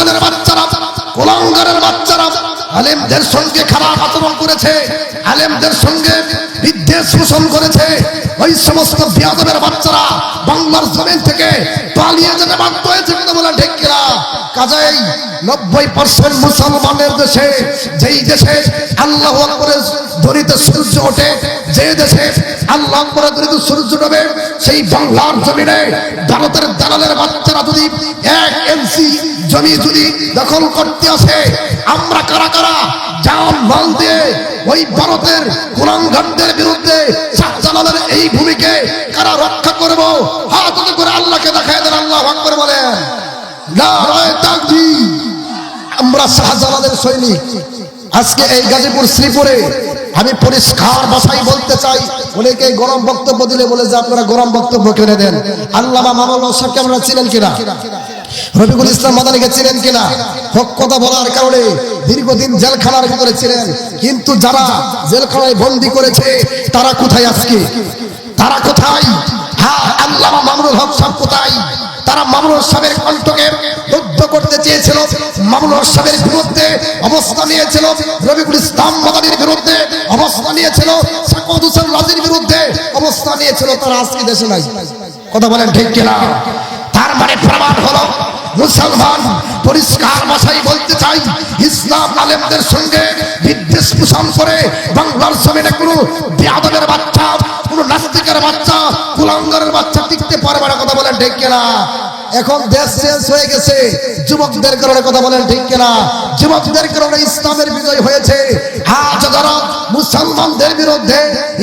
শয়তানের বাচ্চারা, কোলাঙ্গারের বাচ্চারা, আলেমদের সঙ্গে খারাপ আচরণ করেছে, আলেমদের সঙ্গে বিদ্বেষ পোষণ করেছে। ওই সমস্ত বিয়াদবের বাচ্চারা বাংলার জমিন থেকে পালিয়ে যেতে বাধ্য হয়েছে কিন্তু বলে কিনা কাজেই নব্বই পার্সেন্ট মুসলমানের দেশে, যেই দেশে আল্লাহ করে ধরিতে সূর্য ওঠে, যে দেশে আল্লাহ করে ধরিতে সূর্য ডোবে সেই বাংলার জমিনে ভারতের দালালের বাচ্চারা যদি এক এনসি জমি যদি দখল করতে আসে, আমরা কারা কারা জাম মাল দিয়ে ওই ভারতের কুলাঙ্গারদের বিরুদ্ধে শাহজালালের এই ভূমিকে কারা রক্ষা করব হাত করে আল্লাহকে দেখায় দেন, আল্লাহ করে বলেন। আমরা সৈনিক। আজকে এই গাজীপুর শ্রীপুরে আমি পরিষ্কার বলতে চাই, অনেকে গরম বক্তব্য দিলে বলে যে আপনারা গরম বক্তব্য দেন ছিলেন কিনা? রফিকুল ইসলাম মাদানিকে ছিলেন কিনা? হক কথা বলার কারণে দীর্ঘদিন জেলখানার ভিতরে ছিলেন। কিন্তু যারা জেলখানায় বন্দি করেছে, তারা কোথায় আজকে? তারা কোথায়? হ্যাঁ আল্লামা মামুনুল হক সাহেব কোথায়? তারা মামুনুল সাহেবের করতে চেয়েছিল মামুনুল সাহেবের বিরুদ্ধে অবস্থা নিয়েছিল রবিকুল ইসলাম মাদানির বিরুদ্ধে অবস্থা নিয়েছিল সাকত হোসেন রাজির বিরুদ্ধে অবস্থা নিয়েছিল, তারা আজকে দেশে নাই? কথা বলেন ঠিক কিনা? তার মানে প্রমাণ হলো, মুসলমান পরিষ্কার ভাষায় বলতে চাই, ইসলাম আলেমদের সঙ্গে বিদ্বেষ পোষণ করে বাংলার জমিনে কোনো বেয়াদবের বাচ্চা, কোনো নাস্তিকের বাচ্চা, কুলাঙ্গারের বাচ্চা টিকতে পারবে না, কথা বলেন ঠিক কিনা? এখন দেশ শেষ হয়ে গেছে। যুবকদের কারণে কথা বলেন ঠিক কিনা? যুবকদের কারণে ইসলামের বিজয় হয়েছে। মুসলমানদের বিরুদ্ধে,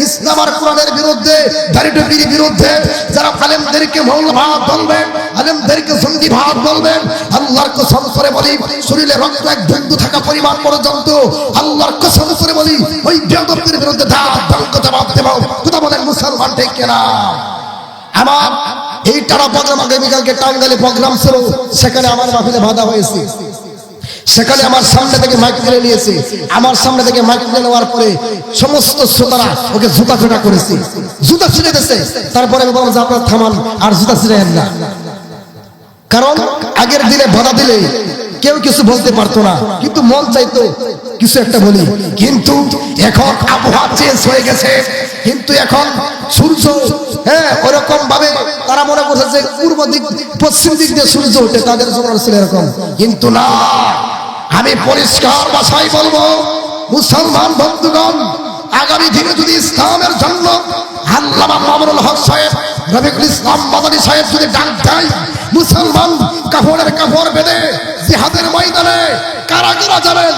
ইসলাম আর কোরআনের বিরুদ্ধে দারিদ্রের বিরুদ্ধে, যারা আলেমদেরকে মৌলভাব বলবেন, আলেমদেরকে সন্ধিভাব বলবেন, আল্লাহর কসম করে বলি, শরীরে রক্ত এক বিন্দু থাকা পরিমাণ পর্যন্ত, আল্লাহর কসম করে বলি, ওই বেদবদের বিরুদ্ধে দাঁত দঙ্ক জবাব দেব কথা বলেন মুসলমান ঠিক কিনা? আমার এই টানা প্রোগ্রাম আগামীকালকে টাঙ্গালে প্রোগ্রাম ছিল, সেখানে আমার মাহফিলে বাধা হয়েছে। সেখানে আমার সামনে থেকে মাইক তুলে নিয়েছে। আমার সামনে থেকে মাইক তুলে নেওয়ার পরে সমস্ত শ্রোতারা ওকে জুতা ফেটা করেছে। জুতা ছিঁড়ে দিয়েছে। তারপরে আমি বললাম যে আপনার থামান, আর জুতা ছিঁড়ে না। কারণ আগের দিনে বাধা দিলে কেউ কিছু বলতে পারতো না। কিন্তু মন চাইতো কিছু একটা বলি। কিন্তু এখন আবহাওয়া চেঞ্জ হয়ে গেছে। কিন্তু এখন সূর্য হ্যাঁ ওরকম ভাবে তারা মনে করছে যে পূর্ব দিক, পশ্চিম দিক দিয়ে সূর্য ওঠে তাদের জন্য ছিল এরকম। কিন্তু না, আমি পরিষ্কার ভাষায় বলব, মুসলমান বন্ধুগণ, আগামী দিনে যদি ইসলামের জন্য আল্লামা মামুনুল হক সাহেব রবিকুল ইসলাম মাদানী সাহেব যদি ডাক দেয়, মুসলমান কাপড়ের কাপড় বেঁধে জিহাদের ময়দানে কারা কারা যাবেন।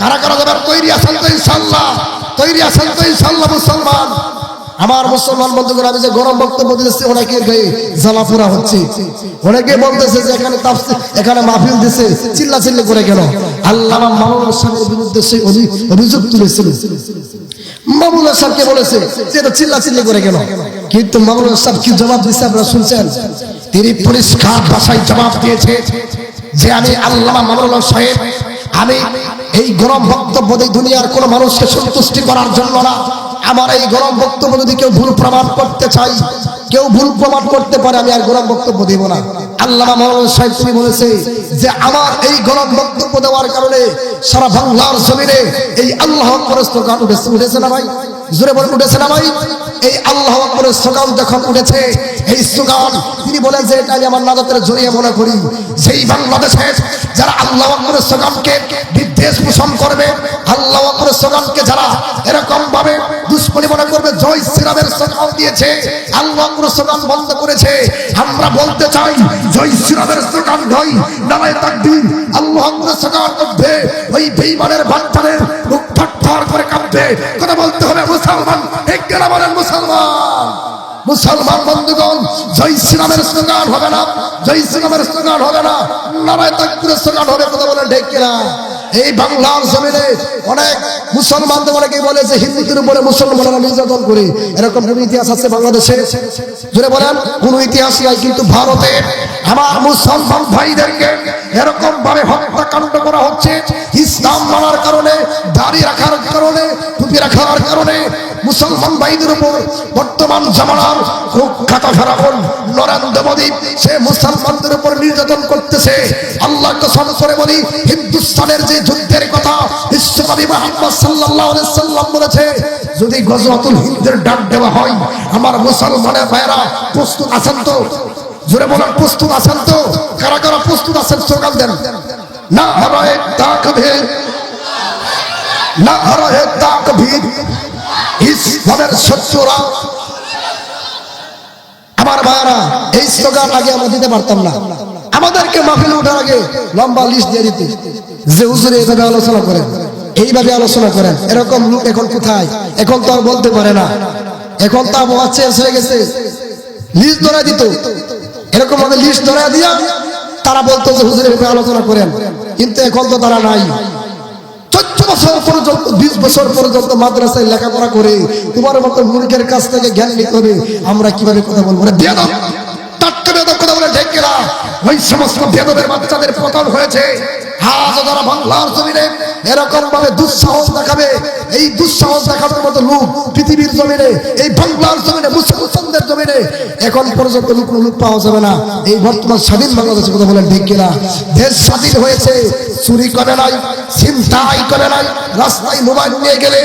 কারা কারা যাবেন তৈরি আছেন তো ইনশাল্লাহ তৈরি আছেন তো ইনশাল্লাহ মুসলমান। আমার মুসলমান বন্ধুগণ, আমি যে গরম বক্তব্য দিতেছি অনেকের গায়ে জ্বালা পোড়া হচ্ছে। অনেকে বলতেছে যে এখানে এখানে মাহফিল দিছে চিল্লা চিল্লি করে কেন আল্লাহ মামুনুল সাহেবের বিরুদ্ধে সেই অভিযোগ তুলেছিল। মামুনুল সাহেবকে বলেছে যে এটা চিল্লা চিল্লি করে কেন কিন্তু মামুনুল সাহেব কি জবাব দিচ্ছে আপনারা শুনছেন? তিনি পরিষ্কার ভাষায় জবাব দিয়েছে যে আমি আল্লামা মামুনুল সাহেব, আমি এই গরম বক্তব্য দুনিয়ার কোন মানুষকে সন্তুষ্টি করার জন্য না। আমার এই গরম বক্তব্য যদি কেউ ভুল প্রমাণ করতে চাই কেউ ভুল প্রমাণ করতে পারে, আমি আর গরম বক্তব্য দেব না। আল্লাহ সাহেব বলেছে যে, আমার এই গরম বক্তব্য দেওয়ার কারণে সারা বাংলার জমিনে এই আল্লাহ গান উঠেছে উঠেছে না ভাই? জোরে বলে উঠেছে না ভাই এই আল্লাহ আকবরের স্লোগান যখন উঠেছে, এই স্লোগান তিনি বলেন যে, এটা আমি আমার নাজাতের জড়িয়ে মনে করি। সেই বাংলাদেশের যারা আল্লাহ আকবরের স্লোগানকে বিদ্বেষ পোষণ করবে, আল্লাহ আকবরের স্লোগানকে যারা এরকম ভাবে দুশ্মনী মনে করবে, জয় শ্রীরামের স্লোগান দিয়েছে, আল্লাহ আকবরের স্লোগান বন্ধ করেছে। আমরা বলতে চাই, জয় শ্রীরামের স্লোগান নয়, নারায় তাকবীর, আল্লাহ আকবরের স্লোগান করবে ওই বেঈমানের বাচ্চাদের থরথর করে কাঁপবে কথা বলতে হবে মুসলমান। বলেন মুসলমান? মুসলমান বন্ধুগণ, জয় শ্রীরামের স্লোগান হবে না। জয় শ্রীরামের স্লোগান হবে না। নারায় তাকবীরের স্লোগান হবে কথা বলেন কিনা? এই বাংলার জমিনে অনেক মুসলমানদের অনেকেই বলে যে হিন্দুদের উপরে মুসলমানরা নির্যাতন করে। এরকম কোন ইতিহাস আছে বাংলাদেশে? জুড়ে বলেন, কোন ইতিহাস নাই, কিন্তু ভারতে আমার মুসলমান ভাইদেরকে এরকম ভাবে হত্যাকাণ্ড বর্তমান জামানার খুব খাতা ফেরাউন নরেন্দ্র মোদী, সে মুসলমানদের উপর নির্যাতন করতেছে। আল্লাহ কসম করে বলি, হিন্দুস্তানের যে যুদ্ধের কথা বিশ্বকবি মোহাম্মদ সাল্লাল্লাহু আলাইহি সাল্লাম বলেছে, যদি গজওয়াতুল হিন্দের ডাক দেওয়া হয়, আমার মুসলমানের ভাইরা প্রস্তুত আছেন তো? জোরে বলেন, প্রস্তুত আছেন তো? কারা কারা প্রস্তুত আছেন স্লোগান দেন। না হারায় তাকবীর, না হারায় তাকবীর। ইসলামের আমার এই স্লোগান আগে আমরা দিতে পারতাম না। আমাদেরকে ওঠার আগে লম্বা লিস্ট দিয়ে দিতে। যে আলোচনা করেন, এইভাবে আলোচনা করেন, এরকম লোক এখন কোথায়? এখন তো আর বলতে পারে না। এখন তো আবহাওয়া চেঞ্জ হয়ে গেছে। লিস্ট ধরে দিত। এরকম ভাবে লিস্ট দিয়া তারা বলতো যে হুজুরে আলোচনা করেন। কিন্তু এখন তো তারা নাই। বছর পর্যন্ত, বিশ বছর পর্যন্ত মাদ্রাসায় লেখাপড়া করে, তোমার মতো কাছ থেকে জ্ঞান নিতে হবে। আমরা কীভাবে কথা বলব? বাংলার এরকম দুঃসাহস দেখাবে। এই দুঃসাহস মতো পৃথিবীর জমিনে, এই বাংলার জমিনে মুসলমানদের এখন পর্যন্ত কোনো লোক পাওয়া যাবে না। এই বর্তমান স্বাধীন বাংলাদেশের কথা বলেন, ঠিক কিনা? দেশ স্বাধীন হয়েছে, চুরি করে নাই, ছিনতাই করে নাই, রাস্তায় মোবাইল নিয়ে গেলে